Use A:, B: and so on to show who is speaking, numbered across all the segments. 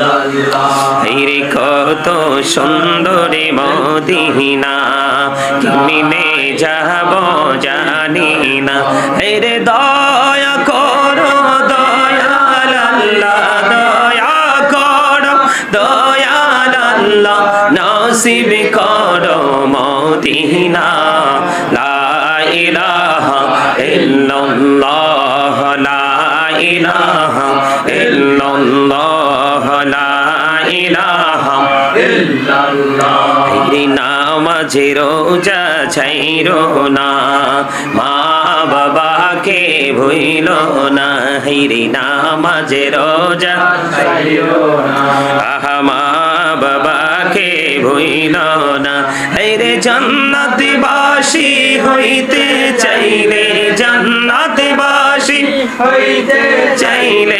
A: রে কত সুন্দরী মদিনা, কিমিনে যাব জানি না। রে দয়া করো, দয়াল আল্লাহ, দয়া করো, দয়াল আল্লাহ, নসিব করো মদিনা। নামাজে রোজা ছাইরো না। মা বাবাকে ভুইল না। রে নামাজে রোজা আহা, মা বাবাকে ভুইল না। রে জান্নাতি বাসি হইতে চাইলে জান্নাতি বাসি
B: হইতে
A: চাইলে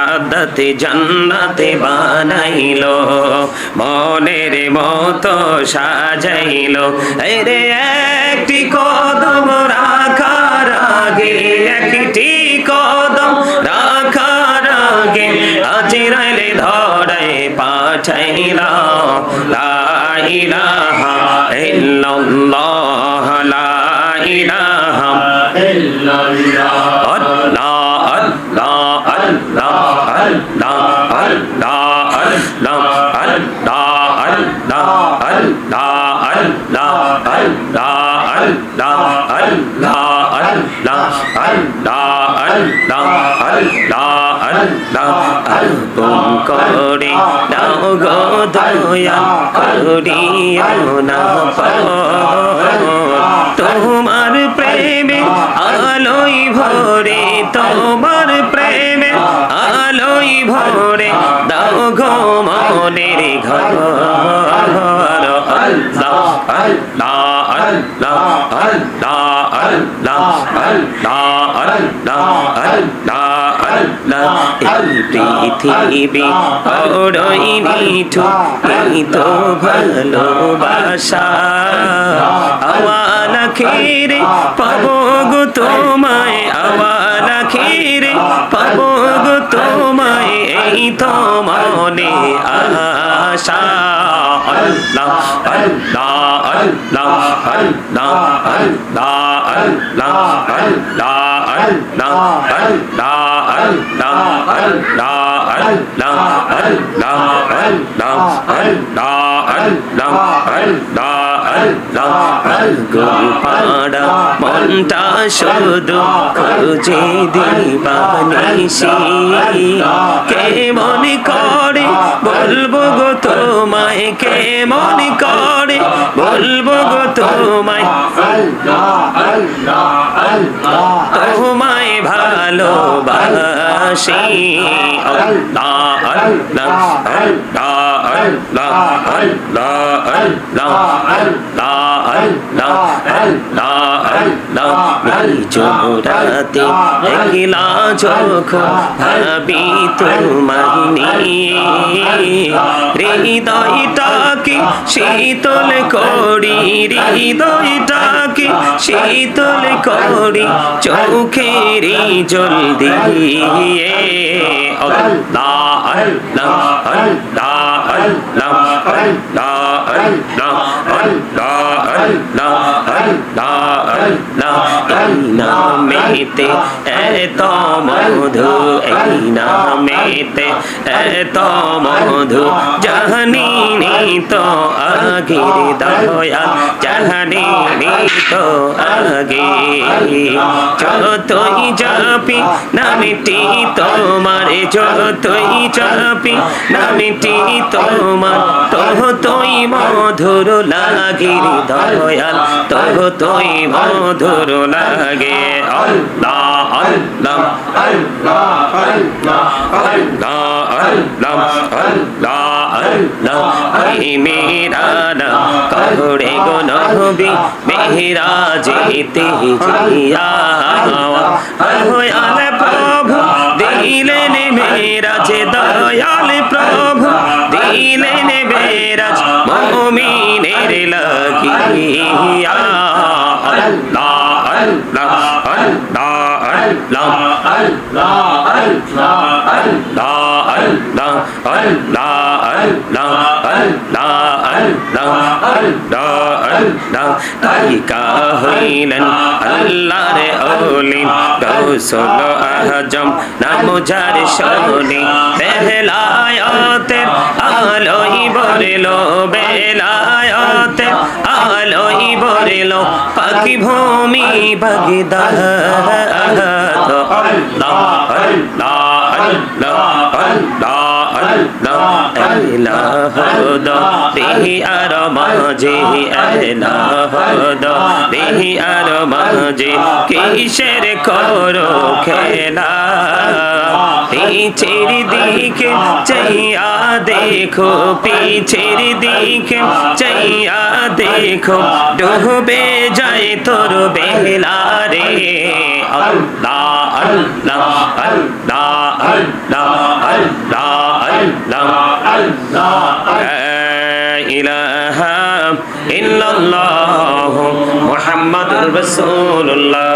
A: সাদাতে জান্নাতে বানাইলো, মনের মতো সাজাইলো। রে একটি কদম রাখার আগে, একটি কদম রাখার আগে আজিরাইলে ধরে পাঠাইলা লা ইলাহা ইল্লাল্লাহ। তুম করে নাও তোমার প্রেমে পৃথিবী বড়ই মিঠু তো ভালোবাসা আওয়ালা খেরে পাবো গো তোমায়, আওয়ালা খেরে পাবো গো তোমায়, এই তো মনে আশা। Allah Allah Allah Allah Allah Allah Allah গোপাড়া মনটা শুধু খুঁজে দিবানি সে কে মনে করে বলব গো তোমায় কে মন করে? বলব গো তোমায়। তোমায় ভালোবাসি। আল্লাহ আল্লাহ জোরাতে একলা ভাবি তোমার হৃদয়টাকে শীতল করি হৃদয়টাকে শীতল করি চোখেরই জল দিয়ে আল্লাহ আল্লাহ আল্লাহ আল্লাহ আল্লাহ আল্লাহ আল্লাহ আল্লাহ আল্লাহ আল্লাহ নামেতে এত মধু এই নামেতে এত মধু জানি নি তো আগের দয়া জানি নি তো আগে যতই যাপি নামিটি তোমার যতই চাপি নামিটি তোমার তো তোই মধুর লাগে রে দয়াল তো তুই মধুর লাগে আল্লাহ আল্লাহ আল্লাহ আল্লাহ আল্লাহ আল্লাহ এই মেরা নাম গো নবী মেহরা যেতে জিয়া দয়াল প্রভু দিলেন মেরাজ দয়াল প্রভু দিলেন মেরাজ মমিনের লাগিয়া আল্লাহ আল্লাহ আল্লাহ আল্লাহ আল্লাহ আল্লাহ আল্লাহ আল্লাহ আল্লাহ আল্লাহ আল্লাহ আল্লাহ তাইকা হইলেন আল্লাহর ওলি গৌসল আজম নাম যার শনি বেলায়তের আলোই আল্লাহ আল্লাহ দেহি আর মাঝে দেহি আর মাঝে কিসের করো খেলা পিছের দিকে চাইয়া দেখো পিছের দিকে চাইয়া দেখো ডুবে যায় তোর বেলা রে আল্লাহ আল্লাহ আল্লাহ আল্লাহ আল্লাহ আল্লাহ আল্লাহ ইলাহা ইল্লাল্লাহ মুহাম্মাদুর রাসূলুল্লাহ